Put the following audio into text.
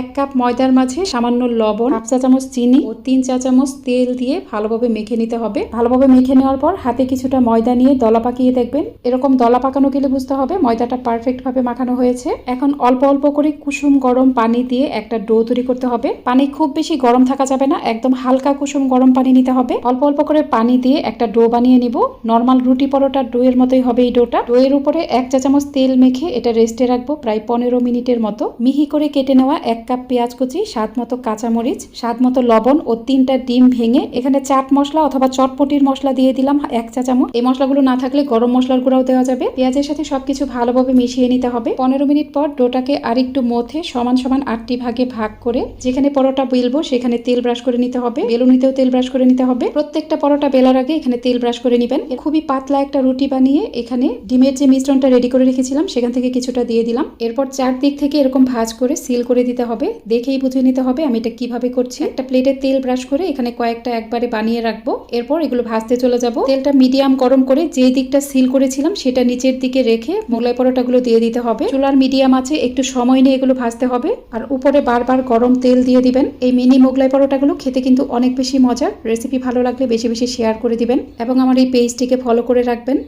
এক কাপ ময়দার মাঝে সামান্য লবণ, হাফ চা চামচ চিনি ও তিন চা চামচ তেল দিয়ে ভালোভাবে মেখে নিতে হবে। ভালোভাবে মেখে নেওয়ার পর হাতে কিছুটা ময়দা নিয়ে দলা পাকিয়ে দেখবেন। এরকম দলা পাকানো গেলে বুঝতে হবে ময়দাটা পারফেক্ট ভাবে মাখানো হয়েছে। এখন অল্প অল্প করে কুসুম গরম পানি দিয়ে একটা ডো তৈরি করতে হবে। পানি খুব বেশি গরম থাকা যাবে না, একদম হালকা কুসুম গরম পানি নিতে হবে। অল্প অল্প করে পানি দিয়ে একটা ডো বানিয়ে নিব। নর্মাল রুটি পরোটার ডো এর মতোই হবে এই ডোটা। ডো এর উপরে এক চা চামচ তেল মেখে এটা রেস্টে রাখব প্রায় পনেরো মিনিটের মতো। মিহি করে কেটে নেওয়া এক কাপ পেঁয়াজ কুচি, স্বাদ মতো কাঁচামরিচ, স্বাদ মতো লবণ ও তিনটা ডিম ভেঙে এখানে চাট মশলা অথবা চটপটির মশলা দিয়ে দিলাম এক চা চামচ। এই মশলাগুলো না থাকলে গরম মশলার গুঁড়াও দেওয়া যাবে। পেঁয়াজের সাথে সবকিছু ভালোভাবে মিশিয়ে নিতে হবে। পনেরো মিনিট পর ডোটাকে আরেকটু মথে সমান সমান আটটি ভাগে ভাগ করে যেখানে পরোটা বেলবো সেখানে তেল ব্রাশ করে নিতে হবে। বেলুনিতেও তেল ব্রাশ করে নিতে হবে। প্রত্যেকটা পরোটা বেলার আগে এখানে তেল ব্রাশ করে নেবেন। খুবই পাতলা একটা রুটি বানিয়ে এখানে ডিমের যে মিশ্রণটা রেডি করে রেখেছিলাম সেখান থেকে কিছুটা দিয়ে দিলাম। এরপর চারদিক থেকে এরকম ভাজ করে সিল করে দিতে হবে, দেখেই বুঝে নিতে হবে আমি এটা কীভাবে করছি। একটা প্লেটে তেল ব্রাশ করে এখানে কয়েকটা একবারে বানিয়ে রাখব। এরপর এগুলো ভাজতে চলে যাব। তেলটা মিডিয়াম গরম করে যে দিকটা সিল করেছিলাম সেটা নিচের দিকে রেখে মোগলাই পরোটাগুলো দিয়ে দিতে হবে। চুলার মিডিয়াম আছে, একটু সময় নিয়ে এগুলো ভাজতে হবে। আর উপরে বারবার গরম তেল দিয়ে দিবেন। এই মিনি মোগলাই পরোটাগুলো খেতে কিন্তু অনেক বেশি মজার। রেসিপি ভালো লাগলে বেশি বেশি শেয়ার করে দিবেন। এবং আমার এই পেজটিকে ফলো করে রাখবেন।